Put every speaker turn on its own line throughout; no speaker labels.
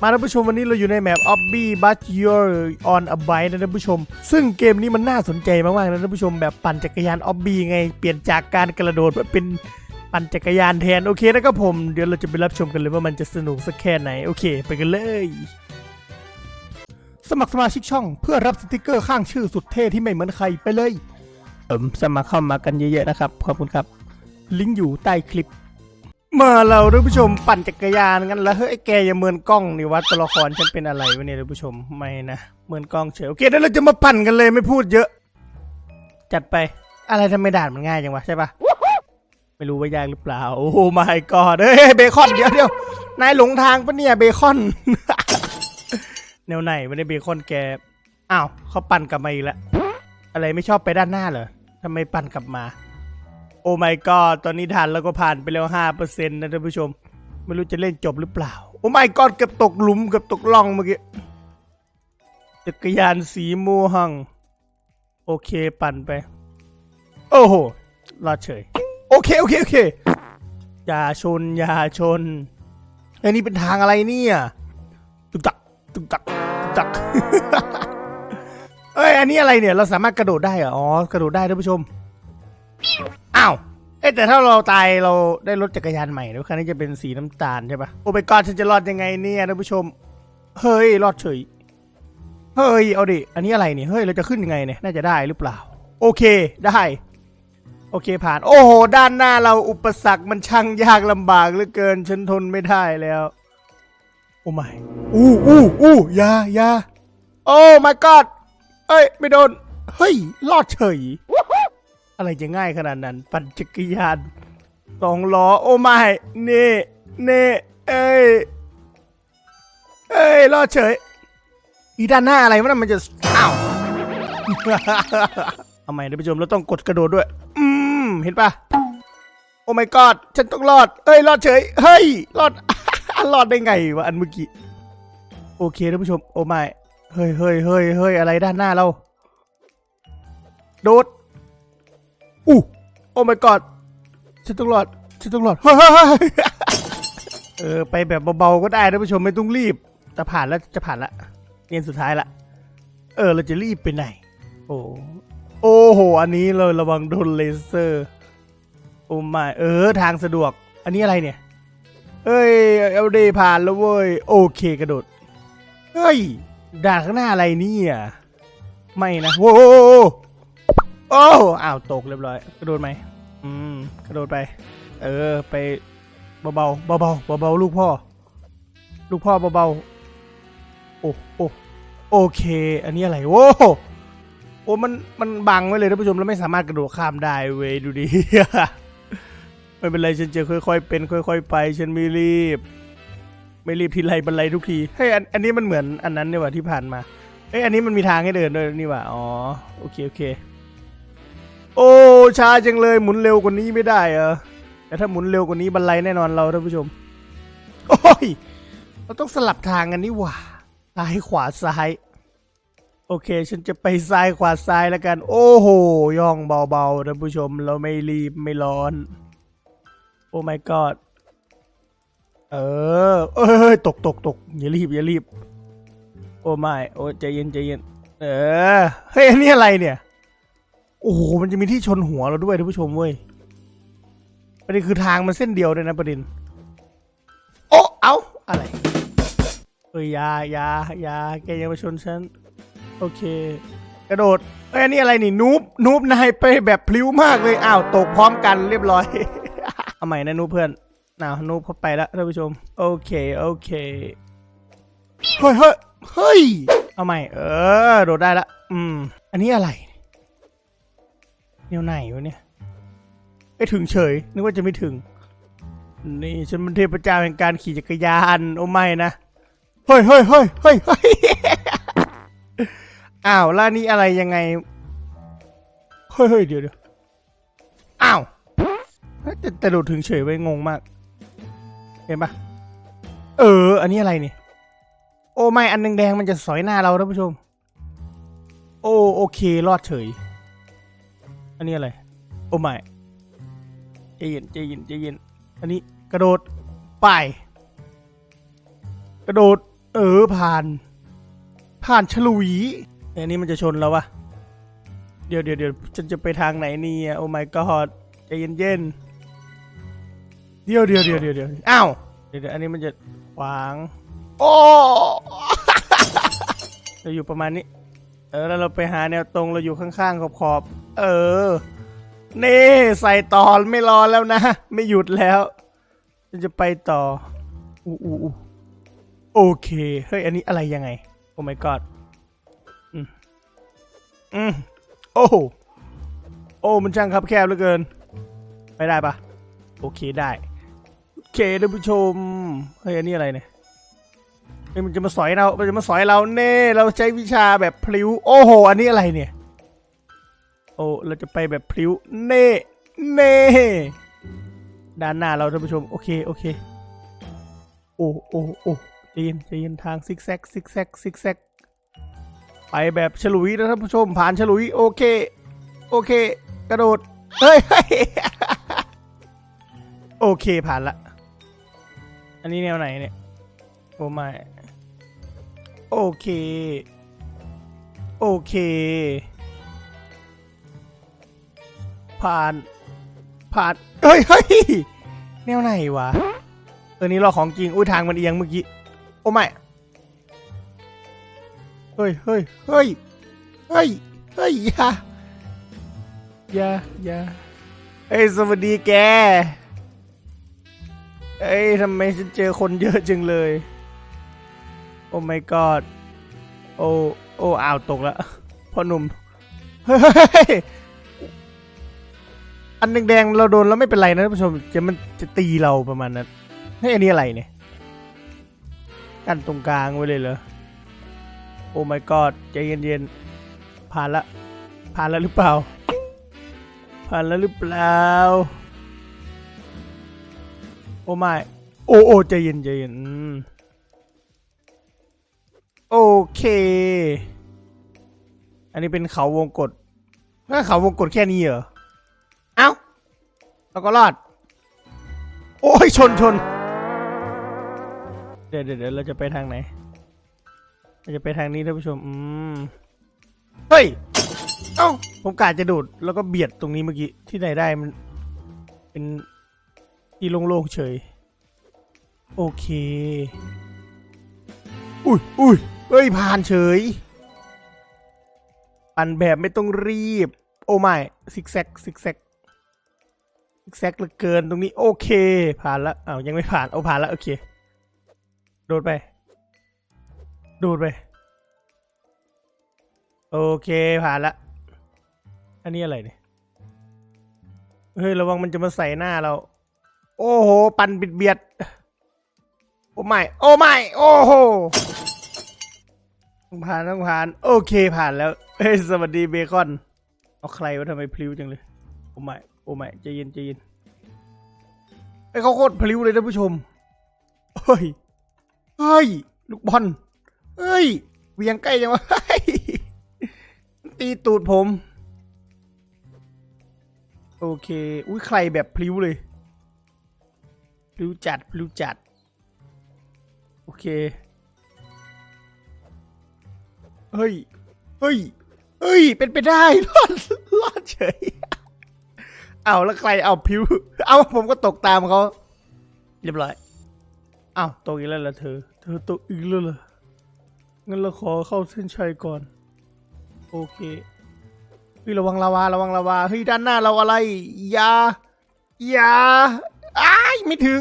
มาท่านผู้ชมวันนี้เราอยู่ในแมป Obby But You're on a Bike นะท่านผู้ชม ซึ่งเกมนี้มันน่าสนใจมากๆนะท่านผู้ชมแบบปั่นจักรยาน Obby ไง เปลี่ยนจากการกระโดดมาเป็นปั่นจักรยานแทน โอเคนะครับผม เดี๋ยวเราจะไปรับชมกันเลยว่ามันจะสนุกสักแค่ไหน โอเค ไปกันเลย สมัครสมาชิกช่องเพื่อรับสติกเกอร์ข้างชื่อสุดเท่ที่ไม่เหมือนใครไปเลยเอิมสมัครเข้ามากันเยอะๆนะครับ ขอบคุณครับ ลิงก์อยู่ใต้คลิป มาเราท่านผู้ชมปั่นจักรยานกันแล้วเฮ้ยแกอย่าเมินกล้องนี่วัดตัวละครฉันเป็นอะไรวะเนี่ยท่านผู้ชมไม่นะเมินกล้องเฉยโอเคเดี๋ยวเราจะมาปั่นกันเลยไม่พูดเยอะ จัดไปอะไรทำไมด่านมันง่ายจังวะใช่ปะไม่รู้ว่ายากหรือเปล่าโอ้ไม่กอดเฮ้ยเบคอนเดี๋ยวเดี๋ยวนายหลงทางปะเนี่ยเบคอนแนวไหนไม่ได้เบคอนแกอ้าวเขาปั่นกลับมาอีกแล้วอะไรไม่ชอบไปด้านหน้าเหรอทำไมปั่นกลับมา โอ้ my god ตอนนี้ทันแล้วก็ผ่านไปแล้วห้าเปอร์เซ็นต์นะท่านผู้ชม ไม่รู้จะเล่นจบหรือเปล่า โอ้ my god เกือบตกหลุมเกือบตกล่องเมื่อกี้จักรยานสีม่วงโอเคปั่นไป โอ้โหรอดเฉย โอเคโอเคโอเคอย่าชนอย่าชนไอ้ยนี่เป็นทางอะไรเนี่ยตุกตักตุกตักตุกตักเอ้ยอันนี้อะไรเนี่ยเราสามารถกระโดดได้เหรออ๋อกระโดดได้ท่านผู้ชม อ้าวเอ๊ะแต่ถ้าเราตายเราได้รถจักรยานใหม่แล้วคันนี้จะเป็นสีน้ำตาลใช่ปะโอ้ไปก่อนฉันจะรอดยังไงเนี่ยท่านผู้ชม เฮ้ย รอดเฉย เฮ้ย เอาดิ อันนี้อะไรเนี่ยเฮ้ย เราจะขึ้นยังไงเนี่ย น่าจะได้หรือเปล่า โอเค ได้ โอเคผ่าน โอ้โห ด้านหน้าเราอุปสรรคมันช่างยากลำบากเหลือเกิน ฉันทนไม่ได้แล้ว โอ้ไม่อู้อู้อู้ยายาโอ้ my god เอ้ย ไม่โดน เฮ้ย รอดเฉย อะไรจะง่ายขนาดนั้น ปั่นจักรยานสองล้อ โอ้ไม่เน่เน่เอ้ยเอ้ยรอดเฉย อีด้านหน้าอะไรวะนั่นมันจะอ้าวทำไมท่านผู้ชมเราต้องกดกระโดดด้วย อืม เห็นปะโอ้ my god ฉันต้องรอด เอ้ย รอดเฉย เฮ้ย รอด รอดได้ไงวะอันเมื่อกี้ โอเคท่านผู้ชม โอ้ไม่เฮ้ยเฮ้ยเฮ้ยเฮ้ยอะไรด้านหน้าเรา โดด อู้โอ้ my god ฉันต้องรอดฉันต้องรอด เออไปแบบเบาๆก็ได้ท่านผู้ชมไม่ต้องรีบ แต่ผ่านแล้วจะผ่านละเรียนสุดท้ายละ เออเราจะรีบไปไหน โอ้โอ้โห อันนี้เลยระวังโดนเลเซอร์ โอ้ไม่เออทางสะดวก อันนี้อะไรเนี่ย เอ้ยเอาเดผ่านแล้วเว้ย โอเคกระโดด เฮ้ยด่านข้างหน้าอะไรเนี่ย ไม่นะ โว้ โวโอ้อ้าวตกเรียบร้อยกระโดดไหมอืมกระโดดไป เออ ไปเบาๆเบาๆเบาๆลูกพ่อ ลูกพ่อเบาๆโอ้โอ้โอเค อันนี้อะไรโว้โอ้มันมันบังไว้เลยท่านผู้ชมแล้วไม่สามารถกระโดดข้ามได้เว้ยดูดิไม่เป็นไรฉันจะค่อย ๆ เป็น ค่อย ๆ ไปฉันไม่รีบ ไม่รีบทีไรบันไลทุกทีเฮ้ยอันอันนี้มันเหมือนอันนั้นนี่หว่าที่ผ่านมาเอ้ยอันนี้มันมีทางให้เดินด้วยนี่หว่าอ๋อโอเคโอเค โอ้ช้าจังเลยหมุนเร็วกว่านี้ไม่ได้เหรอแต่ถ้าหมุนเร็วกว่านี้บันไลแน่นอนเราท่านผู้ชม โอ้ย เราต้องสลับทางกันนี่หว่าซ้ายขวาซ้าย โอเค ฉันจะไปซ้ายขวาซ้ายแล้วกัน โอ้โหย่องเบาๆท่านผู้ชมเราไม่รีบไม่ร้อน โอ้ my god เออ เอ้ยตกตกตกอย่ารีบอย่ารีบ โอ้ไม่โอ้ใจเย็นใจเย็น เออ เฮ้ยอันนี้อะไรเนี่ย โอ้โห มันจะมีที่ชนหัวเราด้วยท่านผู้ชมเว้ยประเด็นคือทางมันเส้นเดียวเลยนะประเด็น โอ้เอาอะไร เอ้ยยายายาแกยังมาชนฉัน โอเค กระโดด เอ้ยนนี้อะไรนี่ นูบนูบนายไปแบบพลิ้วมากเลย อ้าว ตกพร้อมกันเรียบร้อย เอาใหม่นะนูบเพื่อนน่านูบเข้าไปแล้วท่านผู้ชม โอเค โอเค เฮ้ยเฮ้ยเฮ้ย เอาใหม่ เออ โดดได้ละ อืม อันนี้อะไร แนวไหนวะเนี่ยไปถึงเฉย นึกว่าจะไม่ถึง นี่ฉันเป็นเทพเจ้าแห่งการขี่จักรยาน โอ้ไม่นะ เฮ้ยเฮ้ยเฮ้ยเฮ้ยเฮ้ยอ้าวแล้วนี่อะไรยังไง เฮ้ยเฮ้ยเดี๋ยวเดี๋ยวอ้าวแต่แต่โดดถึงเฉยไว้งงมาก เห็นปะเออ อันนี้อะไรนี่โอ้ไม่ อันแดงๆมันจะสอยหน้าเราท่านผู้ชม โอ้โอเค รอดเฉย อันนี้อะไร โอ้ไม่ใจเย็นใจเย็นใจเย็น อันนี้กระโดดไป กระโดด เออผ่าน ผ่านฉลุยอันนี้มันจะชนแล้ววะเดี๋ยวเดี๋ยวเดี๋ยวฉันจะไปทางไหนนี่โอ้ my god ใจเย็นเย็นเดี๋ยวเดี๋ยวเดี๋ยวเดี๋ยวเดี๋ยวอ้าวเดี๋ยวอันนี้มันจะขวางโอ้เราอยู่ประมาณนี้ เออแล้วเราไปหาแนวตรงเราอยู่ข้างๆขอบขอบๆ เออ นี่ ใส่ตอนไม่รอแล้วนะ ไม่หยุดแล้วจะไปต่ออู้อู้อู้โอเค เฮ้ย อันนี้อะไรยังไง โอ้ my god อืมอืมโอ้โหโอ้ มันช่างคับแคบเหลือเกินไปได้ปะโอเคได้ โอเคท่านผู้ชม เฮ้ย อันนี้อะไรเนี่ยเฮ้ยมันจะมาสอยเรา มันจะมาสอยเราเน่ เราใช้วิชาแบบพลิ้ว โอ้โห อันนี้อะไรเนี่ย โอ้เราจะไปแบบพลิ้วเน่เน่ด้านหน้าเราท่านผู้ชม โอเคโอเค โอ้โอ้โอ้ใจเย็นใจเย็นทางซิกแซกซิกแซกซิกแซกไปแบบฉลุยนะท่านผู้ชม ผ่านฉลุยโอเค โอเค กระโดดเฮ้ยเฮ้ยโอเคผ่านละ อันนี้แนวไหนเนี่ยโอ้ไม่โอเค โอเค ผ่าน ผ่าน เฮ้ยเฮ้ยแนวไหนวะเออนี่เราของจริง อุ้ยทางมันเอียงเมื่อกี้ โอ้ไม่ เฮ้ยเฮ้ยเฮ้ยเฮ้ยเฮ้ยอย่าอย่าอย่าเฮ้ย สวัสดีแก เอ้ยทำไมฉันเจอคนเยอะจังเลย โอ้ my god โอ้ โอ้อ้าวตกแล้วพ่อหนุ่ม เฮ้ย อันแดงๆเราโดนแล้วไม่เป็นไรนะท่านผู้ชมจะมันจะตีเราประมาณนั้นเฮ้อันนี้อะไรเนี่ยกันตรงกลางไว้เลยเหรอโอ้ my god ใจเย็นๆผ่านละผ่านแล้วหรือเปล่า ผ่านแล้วหรือเปล่า โอ้ไม่โอ้โอ้ใจเย็นใจเย็นโอเค อันนี้เป็นเขาวงกฏถ้าเขาวงกฏแค่นี้เหรอ แล้วก็รอด โอ้ยชนชนเดี๋ยวเดี๋ยวเดี๋ยวเราจะไปทางไหน เราจะไปทางนี้ท่านผู้ชม อืม เฮ้ย เอ้า ผมกะจะโดดแล้วก็เบียดตรงนี้เมื่อกี้ ที่ไหนได้มัน เป็นที่โล่งๆเฉย โอเค อุ้ยอุ้ยเฮ้ย ผ่านเฉย ปั่นแบบไม่ต้องรีบ โอ้ไม่ซิกแซกซิกแซกซิก แซกเหลือเกินตรงนี้โอเคผ่านแล้วอ้าวยังไม่ผ่านเอาผ่านแล้วโอเค โดดไป โดดไป โอเคผ่านละ อันนี้อะไรเนี่ยเฮ้ยระวังมันจะมาใส่หน้าเรา โอ้โห ปั่นบิดเบียด โอ้ไม่โอ้ไม่โอ้โหต้องผ่านต้องผ่าน โอเคผ่านแล้ว เฮ้ยสวัสดีเบคอน เอาใครวะทำไมพลิ้วจังเลย โอ้ไม่ โอ้ไม่ใจเย็นใจเย็นไอ้เขาโคตรพลิ้วเลยท่านผู้ชมเฮ้ยเฮ้ยลูกบอลเฮ้ยเวียงใกล้จังวะเฮ้ยตีตูดผม โอเค อุ้ยใครแบบพลิ้วเลยพลิ้วจัดพลิ้วจัด โอเค เฮ้ย เฮ้ย เฮ้ย เป็นไปได้ รอด รอดเฉย เอาแล้วใครเอาพลิ้วเอาผมก็ตกตามเขาเรียบร้อยเอาตกอีกแล้วเหรอเธอ เธอตกอีกแล้วเหรองั้นเราขอเข้าเส้นชัยก่อน โอเคเฮ้ยระวังลาวาระวังลาวาเฮ้ยด้านหน้าเราอะไรยายาอ้ายไม่ถึง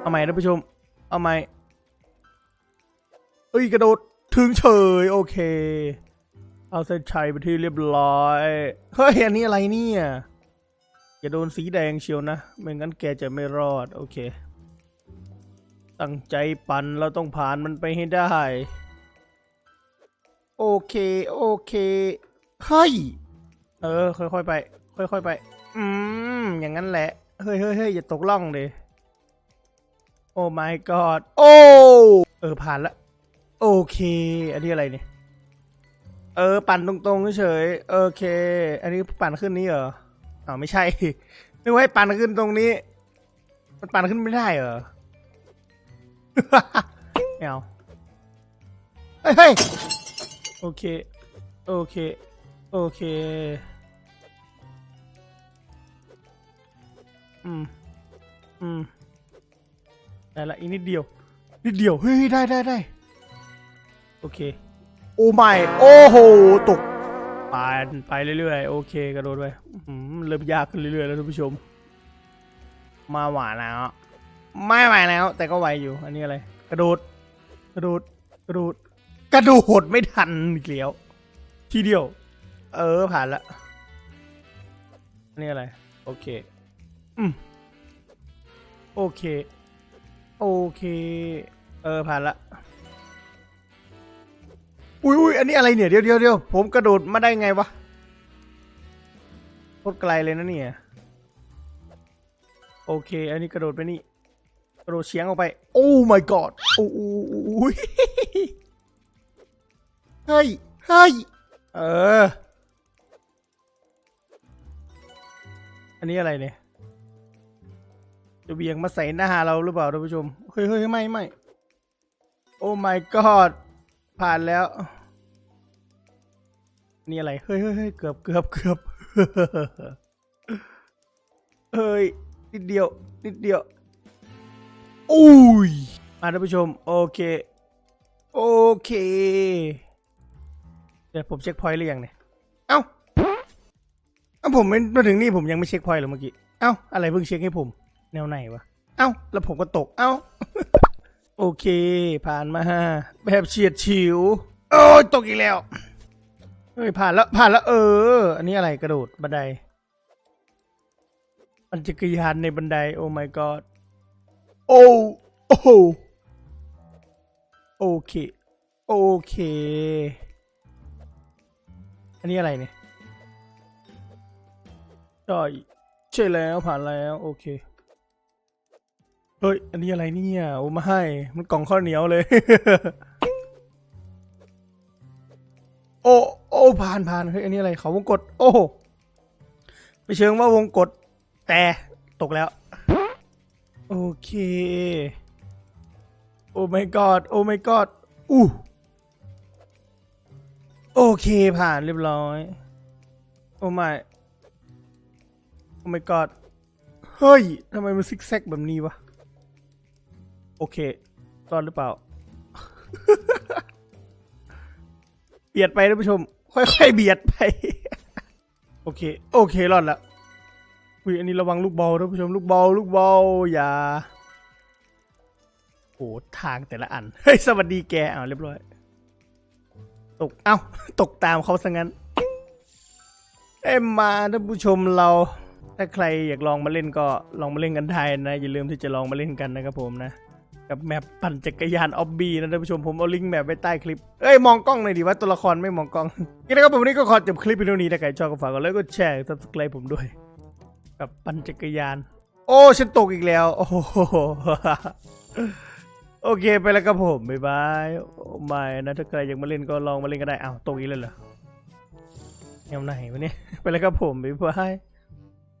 เอาใหม่ท่านผู้ชม เอาใหม่เอ้ยกระโดดถึงเฉยโอเค เอาเส้นชัยไปที่เรียบร้อย เฮ้ยอันนี้อะไรเนี่ยอย่าโดนสีแดงเชียวนะ ไม่งั้นแกจะไม่รอด โอเค ตั้งใจปั่นเราต้องผ่านมันไปให้ได้ โอเค โอเคเฮ้ยเออ ค่อยๆไป ค่อยๆไป อืม อย่างนั้นแหละ เฮ้ยเฮ้ยเฮ้ยอย่าตกล่องเลย โอ้ my god โอ้ เออ ผ่านละ โอเค อันนี้อะไรเนี่ย เออ ปั่นตรงๆเฉยโอเค อันนี้ปั่นขึ้นนี้เหรออ้าวไม่ใช่นึกว่าให้ปั่นขึ้นตรงนี้ มันปั่นขึ้นไม่ได้เหรอไม่เอาเฮ้ยเฮ้ยโอเค โอเค โอเค อืม อืมได้ละอีกนิดเดียว นิดเดียว เฮ้ย ได้ได้ได้ โอเค โอ้ไม่โอ้โหตกไปไปเรื่อยๆ โอเคกระโดดไปอื้อหือเริ่มยากขึ้นเรื่อยๆ แล้วท่านผู้ชม มาหวานแล้วไม่ไหวแล้ว แต่ก็ไหวอยู่ อันนี้อะไร กระโดด กระโดด กระโดด กระโดดไม่ทันอีกแล้วทีเดียว เออผ่านละอันนี้อะไร โอเค อืมโอเค โอเค เออผ่านละ อุ้ยอุ้ยอันนี้อะไรเนี่ยเดี๋ยวเดี๋ยวเดี๋ยวผมกระโดดมาได้ไงวะโคตรไกลเลยนะเนี่ยโอเค อันนี้กระโดดไปนี่กระโดดเฉียงออกไป โอ้ my god โอ้โอ้ยเฮ้ยเฮ้ยเออ อันนี้อะไรเนี่ยจะเบี่ยงมาใส่หน้าเราหรือเปล่าท่านผู้ชม เฮ้ยเฮ้ยไม่ไม่โอ้ my god ผ่านแล้ว นี่อะไรเฮ้ยเฮ้ยเฮ้ยเกือบเกือบเกือบเฮ้ย นิดเดียว นิดเดียวอุ้ยมาท่านผู้ชม โอเค โอเค เดี๋ยวผมเช็คพอยต์หรือยังเนี่ย เอ้าเอ้าผมไม่มาถึงนี่ผมยังไม่เช็คพอยต์เลยเมื่อกี้ เอ้า อะไรเพิ่งเช็คให้ผม แนวไหนวะ เอ้า แล้วผมก็ตก เอ้า โอเค ผ่านมาแบบเฉียดฉิว โอ้ยตกอีกแล้ว เฮ้ย ผ่านแล้ว ผ่านแล้ว เออ อันนี้อะไรกระโดดบันไดมันจะกรยานในบันได โอ้ my god โอ้โอ้โหโอเค โอเค อันนี้อะไรเนี่ยใช่ใช่แล้วผ่านแล้ว โอเค เฮ้ย อันนี้อะไรเนี่ยโอ้ไม่มันกล่องข้าวเหนียวเลย โอ้ โอ้ผ่านผ่านเฮ้ย อันนี้อะไร เขาวงกด โอ้ไม่เชิงว่าวงกด แต่ตกแล้ว โอเค โอ้ my god โอ้ my god อู้ โอเคผ่านเรียบร้อย โอ้ my โอ้ my god เฮ้ย ทำไมมันซิกแซกแบบนี้วะ โอเครอดหรือเปล่า เบียดไปท่านผู้ชม ค่อยๆเบียดไป โอเค โอเครอดล้วอุ้ยอันนี้ระวังลูกบอลท่านผู้ชมลูกบอลลูกบอลอย่าโหทางแต่ละอัน เฮ้ย สวัสดีแกอ้าวเรียบร้อย ตก เอ้า ตกตามเขาซะงั้น เอ้ยมาท่านผู้ชมเรา ถ้าใครอยากลองมาเล่นก็ลองมาเล่นกันได้นะ อย่าลืมที่จะลองมาเล่นกันนะครับผมนะ กับแมปปั่นจักรยานออบบี้นะท่านผู้ชมผมเอาลิงก์แมปไว้ใต้คลิป เอ้ย มองกล้องหน่อยดิว่าตัวละครไม่มองกล้องนี่นะครับผมวันนี้ก็ขอจบคลิปไปเท่านี้ถ้าใครชอบก็ฝากกดไลค์กดแชร์ซับสไครป์ผมด้วย กับปั่นจักรยาน โอ้ฉันตกอีกแล้ว โอ้โหโอเคไปแล้วครับผมบ๊ายบายโอ้ไม่นะถ้าใครอยากมาเล่นก็ลองมาเล่นก็ได้อ้าวตกอีกแล้วเหรอแนวไหนวะเนี่ยไปแล้วครับผมบ๊ายบาย